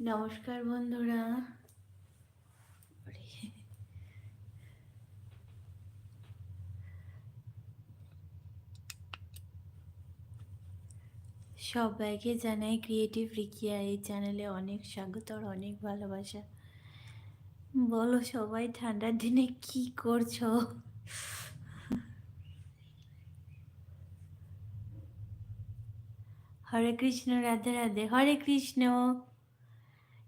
নমস্কার বন্ধুরা। সবাইকে জানাই ক্রিয়েটিভ রিকিয়া এই চ্যানেলে অনেক স্বাগত আর অনেক ভালোবাসা। বলো সবাই, ঠান্ডার দিনে কি করছ? হরে কৃষ্ণ, রাধে রাধে। হরে কৃষ্ণ।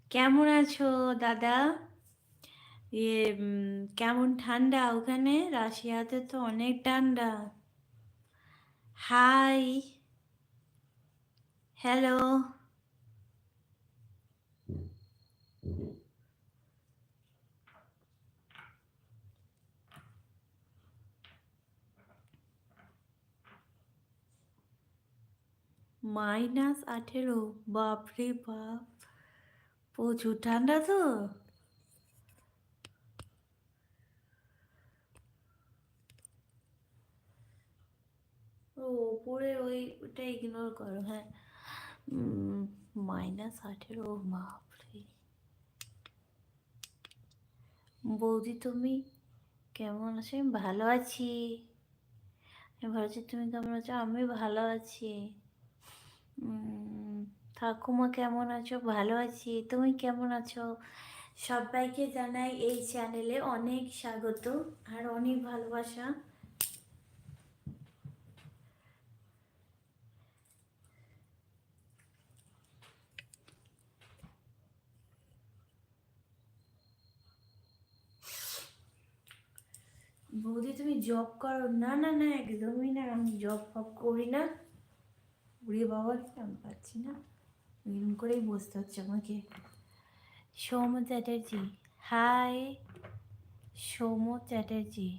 কেমন আছো দাদা? ইয়ে কেমন ঠান্ডা ওখানে? রাশিয়াতে তো অনেক ঠান্ডা। হাই। হ্যালো। মাইনাস আঠেরো বাপরে বাপ। প্রচুর ঠান্ডা তো। ওপরে ওই ওটা ইগনোর করো হ্যাঁ। মাইনাস আঠেরো বাপরে বৌদি, তুমি কেমন আছো? আমি ভালো আছি। আমি ভালো আছি, তুমি কেমন আছো? আমি ভালো আছি। ঠাকুমা কেমন আছো? ভালো আছি। তুমি কেমন আছো? সবাইকে জানাই এই চ্যানেলে অনেক স্বাগত আর অনেক ভালোবাসা। বৌদি, তুমি জব করো? না না না, একদমই না। আমি জব ফব করি না। উড়ে বাবা আমি পাচ্ছি না। এরকম করেই বসতে হচ্ছে আমাকে। সৌম চ্যাটার্জি, হাই। সৌম চ্যাটার্জি।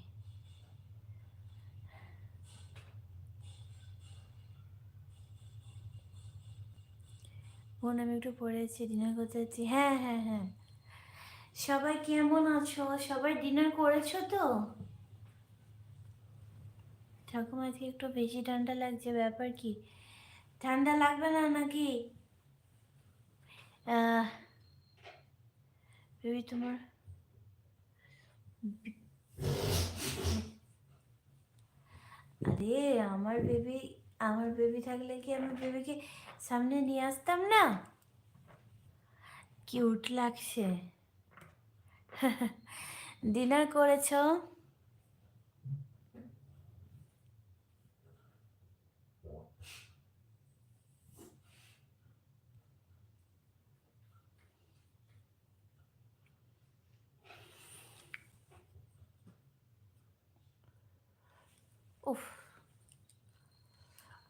বোন, আমি একটু পড়েছি ডিনার করতে যাচ্ছি। হ্যাঁ হ্যাঁ হ্যাঁ। সবাই কেমন আছো? সবাই ডিনার করেছ তো? ঠাকুমা আজকে একটু বেশি ঠান্ডা লাগছে। ব্যাপার কি? ঠান্ডা লাগবে না নাকি? বেবি তোমার আরে আমার বেবি আমার বেবি থাকলে কি আমার বেবিকে সামনে নিয়ে আসতাম না? কিউট লাগছে। ডিনার করেছ? উফ।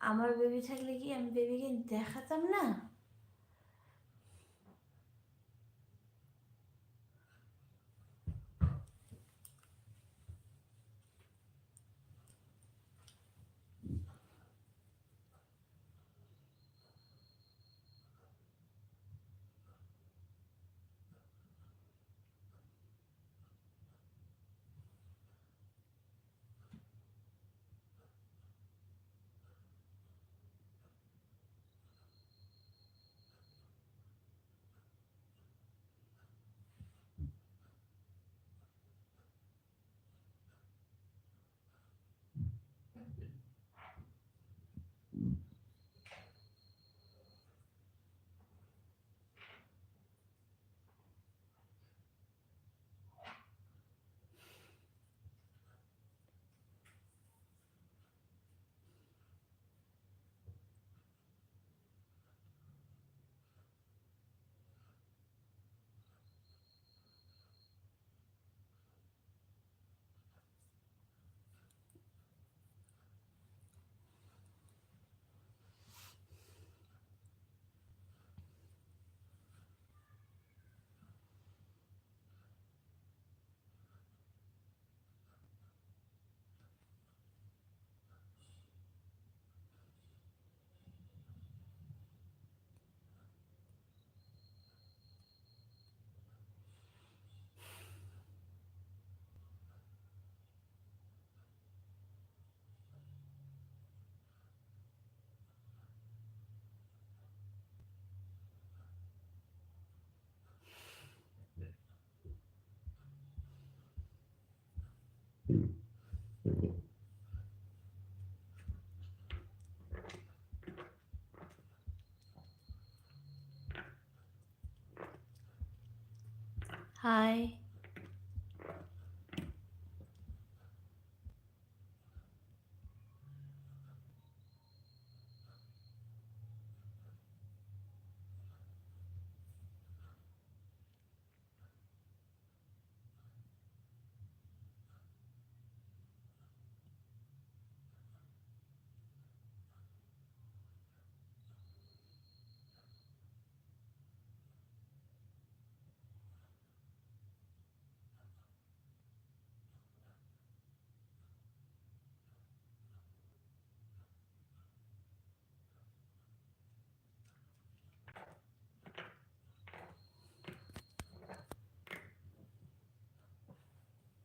আমার বেবি থাকলে কি আমি বেবিকে দেখাতাম না? হাই